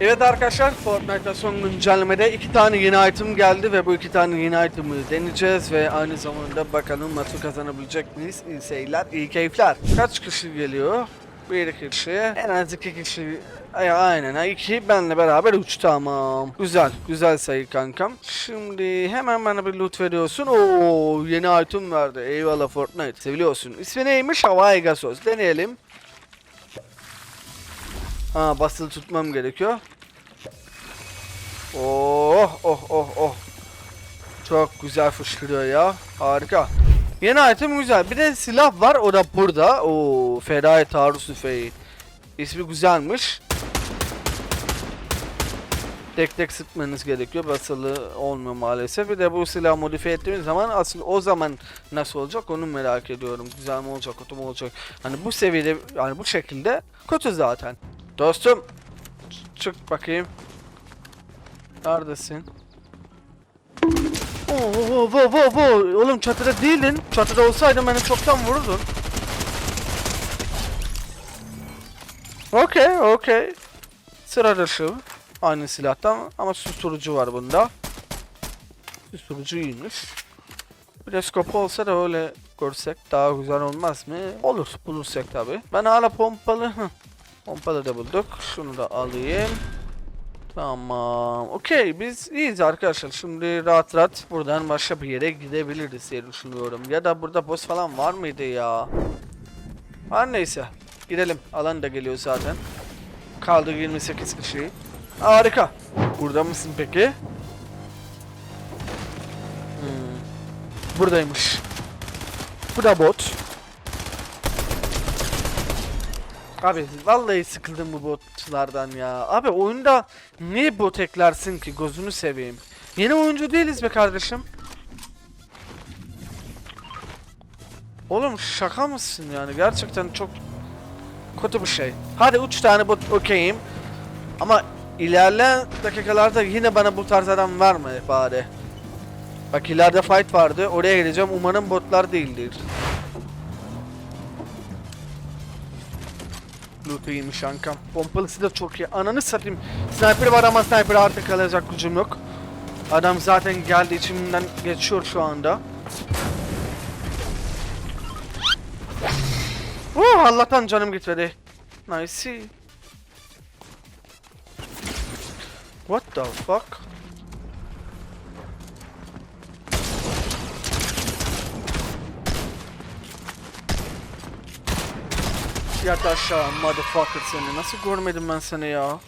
Evet arkadaşlar Fortnite'da son güncellemede iki tane yeni item geldi ve bu iki tane yeni item'ı deneyeceğiz ve aynı zamanda bakalım maçı kazanabilecek miyiz? İyi seyirler, iyi keyifler. Kaç kişi geliyor? Bir kişi, en az iki kişi Ay, aynen iki benle beraber üç tamam. Güzel, güzel sayı kankam. Şimdi hemen bana bir loot veriyorsun. Oo yeni item verdi. Eyvallah Fortnite. Seviliyorsun. İsmi neymiş? Havai gazoz. Deneyelim. Ha basılı tutmam gerekiyor. Oh oh oh oh. Çok güzel fışkırıyor ya. Harika. Yeni item güzel. Bir de silah var. O da burada. Oo Feray Taarruz Tüfeği. İsmi güzelmiş. Tek tek sıkmanız gerekiyor. Basılı olmuyor maalesef. Bir de bu silahı modifiye ettiğimiz zaman asıl o zaman nasıl olacak onu merak ediyorum. Güzel mi olacak, kötü mü olacak? Hani bu seviyede yani bu şekilde kötü zaten. Dostum çık bakayım. Neredesin? Oo, oo, oo, oo. Oğlum çatıda değildin. Çatıda olsaydın beni çoktan vururdun. Okey, okey. Sıra dışı. Aynı silahtan ama susturucu var bunda. Susturucu iyiymiş. Bir de scope olsa da öyle görsek daha güzel olmaz mı? Olur, bulursak tabi. Ben hala pompalı. Pompalı da bulduk. Şunu da alayım. Tamam. Okey biz iyiyiz arkadaşlar. Şimdi rahat rahat buradan başka bir yere gidebiliriz diye düşünüyorum. Ya da burada boss falan var mıydı ya? Her neyse. Gidelim. Alan da geliyor zaten. Kaldı 28 kişi. Harika. Burada mısın peki? Hmm. Buradaymış. Bu da bot. Abi vallahi sıkıldım bu botlardan ya. Abi oyunda niye bot eklersin ki gözünü seveyim. Yeni oyuncu değiliz be kardeşim. Oğlum şaka mısın yani gerçekten çok kötü bir şey. Hadi 3 tane bot okeyim. Ama ilerleyen dakikalarda yine bana bu tarz adam verme bari. Bak ileride fight vardı. Oraya gideceğim. Umarım botlar değildir. Loot'u iyiymiş kankam. Pompalısı da çok iyi. Ananı satayım. Sniper var ama sniper artık kalacak gücüm yok. Adam zaten geldi içimden geçiyor şu anda. Oh Allah'tan canım gitmedi. Nice. What the fuck? Yat aşağı motherfucker seni. Nasıl görmedim ben seni ya?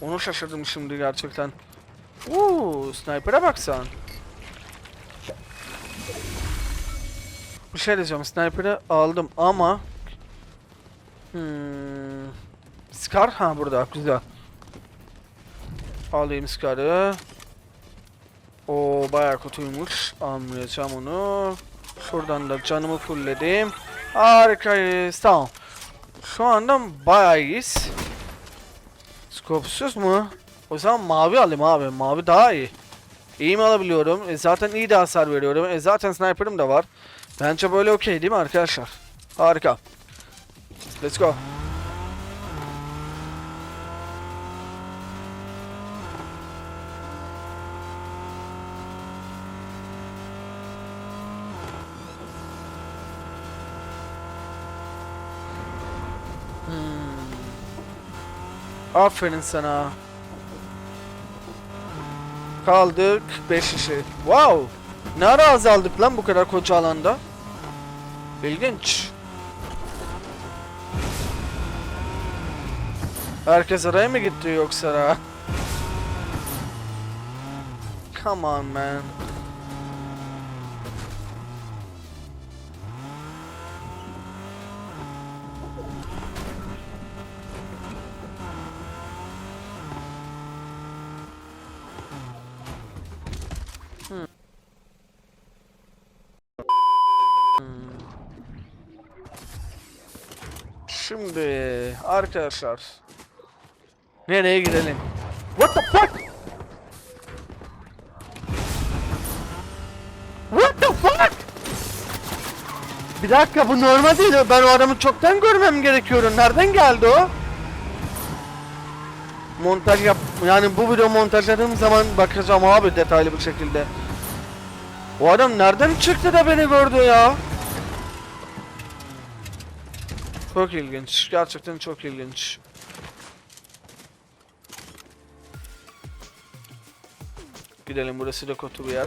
Onu şaşırdım şimdi gerçekten. Uuu sniper'a baksan. Bir şey diyeceğim sniper'ı aldım ama hmm, Scar ha burada güzel. Alayım Scar'ı. O bayağı kötüymüş. Almayacağım onu. Şuradan da canımı fullledim. Harikayız. Tamam. Şu anda bayağı iyiyiz. Skopsuz mu? O zaman mavi alayım abi. Mavi daha iyi. İyi mi alabiliyorum? E zaten iyi de hasar veriyorum. E zaten sniper'ım da var. Bence böyle okey değil mi arkadaşlar? Harika. Let's go. Aferin sana. Kaldık 5 kişi. Wow. Ne ara azaldık lan bu kadar koca alanda? İlginç. Herkes araya mı gitti yoksa? Come on man. Şimdi arkadaşlar nereye gidelim? What the fuck? What the fuck? Bir dakika bu normal değil. Ben o adamı çoktan görmem gerekiyor. Nereden geldi o? montaj yap yani bu video montajladığım zaman bakacağım abi detaylı bir şekilde. O adam nereden çıktı da beni gördü ya? Çok ilginç. Gerçekten çok ilginç. Gidelim burası da kötü bir yer.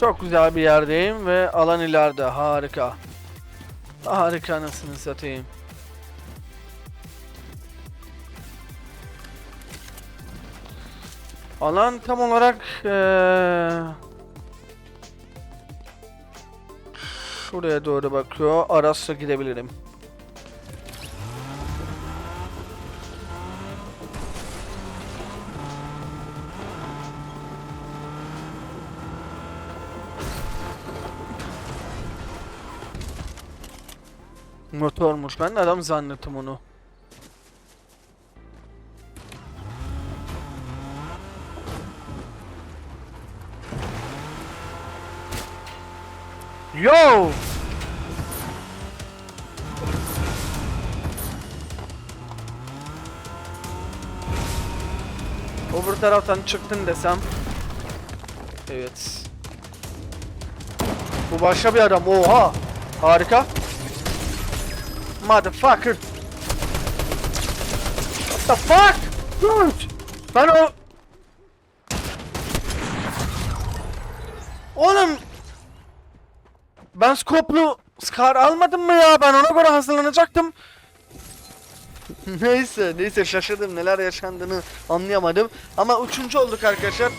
Çok güzel bir yerdeyim ve alan ileride. Harika. Harika anasını satayım. Alan tam olarak eee, şuraya doğru bakıyor. Aras'a gidebilirim. Motormuş. Ben de adam zannettim onu. Yo! Öbür taraftan çıktın desem. Evet. Bu başka bir adam. Oha! Harika. Motherfucker. What the fuck? Dude. Ben o... Oğlum. Ben skoplu Scar almadım mı ya? Ben ona göre hazırlanacaktım. neyse, neyse şaşırdım. Neler yaşandığını anlayamadım. Ama üçüncü olduk arkadaşlar.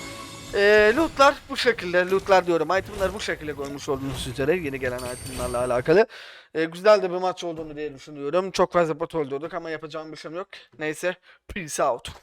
Ee, lootlar bu şekilde, lootlar diyorum, itemler bu şekilde koymuş olduğunuz üzere yeni gelen itemlerle alakalı. Ee, güzel de bir maç olduğunu diye düşünüyorum. Çok fazla bot öldürdük ama yapacağım bir şey yok. Neyse, peace out.